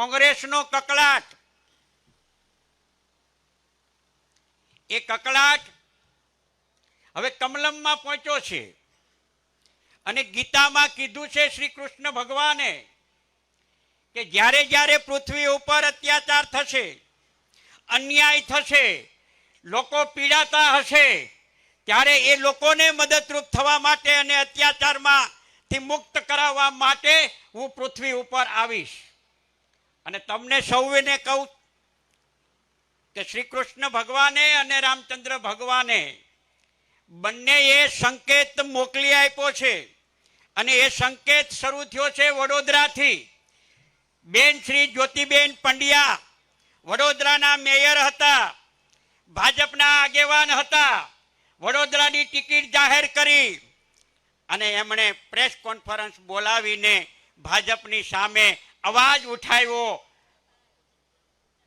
કોંગ્રેસનો કકળાટ. એ કકળાટ હવે કમલમમાં પહોંચ્યો છે. અને ગીતામાં કીધું છે શ્રી કૃષ્ણ ભગવાને કે જ્યારે જ્યારે પૃથ્વી ઉપર અત્યાચાર થશે, અન્યાય થશે, લોકો પીડાતા હશે, ત્યારે એ લોકોને મદદરૂપ થવા માટે અને અત્યાચારમાંથી મુક્ત કરાવવા માટે હું પૃથ્વી ઉપર આવીશ. અને તમને સૌને કહું કે શ્રી કૃષ્ણ ભગવાને અને રામચંદ્ર ભગવાને બંનેએ સંકેત મોકલી આપ્યો છે. અને એ સંકેત શરૂ થયો છે વડોદરાથી. બેન શ્રી જ્યોતિબેન પંડ્યા વડોદરાના મેયર હતા, ભાજપના આગેવાન હતા, વડોદરાની ટિકિટ જાહેર કરી અને એમણે પ્રેસ કોન્ફરન્સ બોલાવીને ભાજપની સામે અવાજ ઉઠાવ્યો.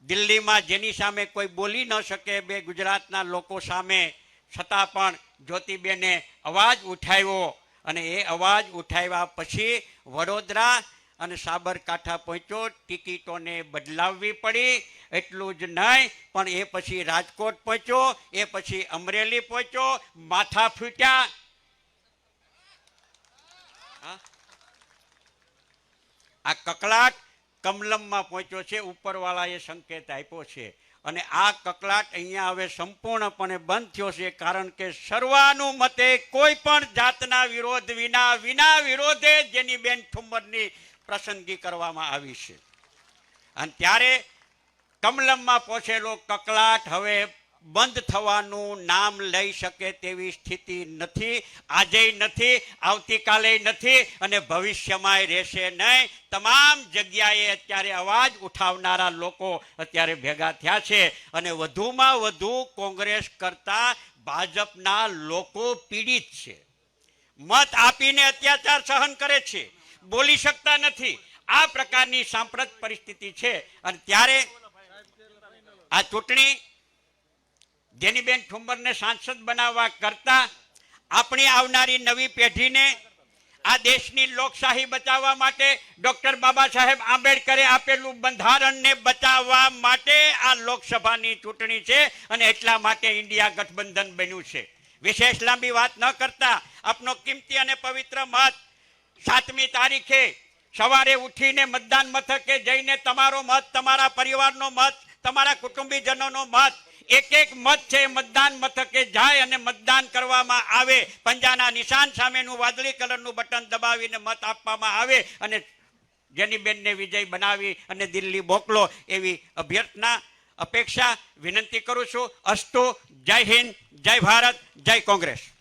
દિલ્હીમાં જેની સામે કોઈ બોલી ન શકે, બે ગુજરાતના લોકો સામે છતાં પણ જ્યોતિબેને અવાજ ઉઠાવ્યો અને એ અવાજ ઉઠાવ્યા પછી વડોદરા અને સાબરકાંઠા પહોંચ્યો. ટિકિટોને બદલાવવી પડી, એટલું જ નહીં, પણ એ પછી રાજકોટ પહોંચ્યો, એ પછી અમરેલી પહોંચ્યો, માથા ફૂટ્યા. હા? આ કકળાટ કમલમમાં પહોંચ્યો છે, ઉપરવાળાએ સંકેત આપ્યો છે. અને આ કકળાટ અહીંયા હવે સંપૂર્ણપણે બંધ થયો છે, કારણ કે સર્વાનુમતે કોઈ પણ જાતના વિરોધ વિના વિના વિરોધે જેની બેન ઠુમ્મરની પસંદગી કરવામાં આવી છે. અને ત્યારે કમલમમાં પહોંચેલો કકળાટ હવે બંધ થવાનું નામ લઈ શકે તેવી સ્થિતિ નથી આજે નથી, આવતીકાલે નથી અને ભવિષ્યમાંય રહેશે નહીં. તમામ જગ્યાએ અત્યારે અવાજ ઉઠાવનારા લોકો અત્યારે ભેગા થયા છે અને વધુમાં વધુ કોંગ્રેસ કરતા ભાજપના લોકો પીડિત છે. મત આપીને અત્યાચાર સહન કરે છે. બોલી શકતા નથી. આ પ્રકારની સાંપ્રત પરિસ્થિતિ છે અને ત્યારે આ ચૂંટણી જેનીબેન ઠુંબરને સાંસદ બનાવવા કરતા આપણી આવનારી નવી પેઢીને આ દેશની લોકશાહી બચાવવા માટે ડોક્ટર બાબા સાહેબ આંબેડકરે આપેલું બંધારણને બચાવવા માટે આ લોકસભાની ચૂંટણી છે અને એટલા માટે ઇન્ડિયા ગઠબંધન બન્યું છે. વિશેષ લાંબી વાત ન કરતા આપનો કિંમતી અને પવિત્ર મત સાતમી તારીખે સવારે ઉઠીને મતદાન મથકે જઈને તમારો મત, તમારા પરિવારનો મત, તમારા કુટુંબીજનોનો મત એક એક મત છે મતદાન મથકે જાય અને મતદાન કરવામાં આવે. પંજાના નિશાન સામેનું વાદળી કલરનું બટન દબાવીને મત આપવામાં આવે અને જેની બેનને વિજય બનાવી અને દિલ્હી મોકલો એવી અભ્યર્થના, અપેક્ષા વિનંતી કરું છું. અસ્તુ, જય હિન્દ, જય ભારત, જય કોંગ્રેસ.